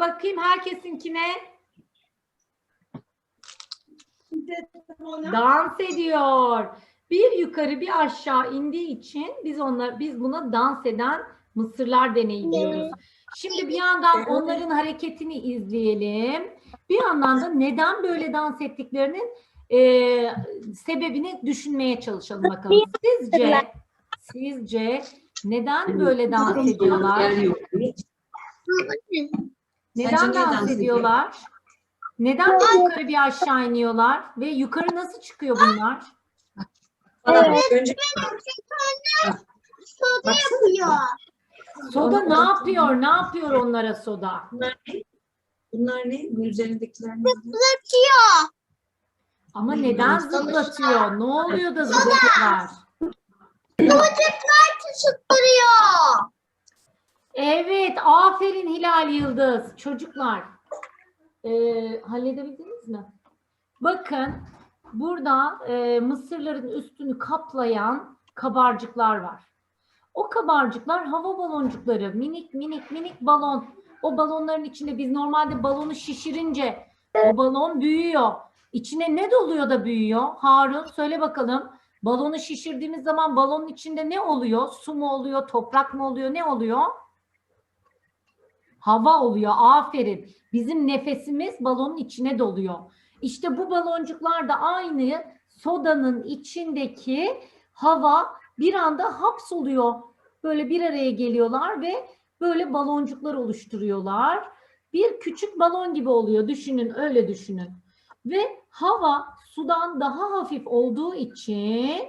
bakayım herkesinkine. Dans ediyor. Bir yukarı bir aşağı indiği için biz onlar biz buna dans eden mısırlar deneyi. Şimdi bir yandan onların hareketini izleyelim. Bir yandan da neden böyle dans ettiklerinin eee, sebebini düşünmeye çalışalım bakalım. Sizce sizce neden böyle dans ediyorlar? Neden dans dans ediyor? ediyorlar? Neden bir yukarı bir aşağı iniyorlar? Ve yukarı nasıl çıkıyor bunlar? Bana bak, önce Soda yapıyor. Soda ne yapıyor? Ne yapıyor onlara soda? bunlar ne? Bunlar ne? Bu üzerindekiler ne? Zıplatıyor. Ama Hmm, neden zıplatıyor? Ne oluyor da zıplatıyorlar? Çocuklar sıkılıyor. Evet, aferin Hilal Yıldız. Çocuklar, eee, halledebildiniz mi? Bakın, burada eee, mısırların üstünü kaplayan kabarcıklar var. O kabarcıklar hava baloncukları, minik minik minik balon. O balonların içinde biz normalde balonu şişirince o balon büyüyor. İçine ne doluyor da büyüyor? Harun söyle bakalım. Balonu şişirdiğimiz zaman balonun içinde ne oluyor? Su mu oluyor, toprak mı oluyor, ne oluyor? Hava oluyor. Aferin. Bizim nefesimiz balonun içine doluyor. İşte bu baloncuklar da aynı sodanın içindeki hava bir anda hapsoluyor. Böyle bir araya geliyorlar ve böyle baloncuklar oluşturuyorlar. Bir küçük balon gibi oluyor. Düşünün, öyle düşünün. Ve hava sudan daha hafif olduğu için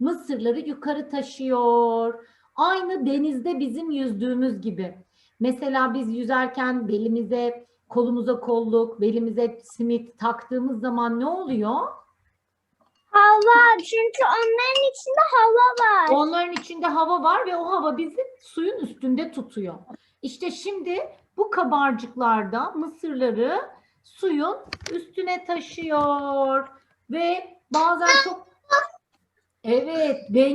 mısırları yukarı taşıyor. Aynı denizde bizim yüzdüğümüz gibi. Mesela biz yüzerken belimize, kolumuza kolluk, belimize simit taktığımız zaman ne oluyor? Hava çünkü onların içinde hava var. Onların içinde hava var ve o hava bizi suyun üstünde tutuyor. İşte şimdi bu kabarcıklarda mısırları suyun üstüne taşıyor ve bazen çok evet denge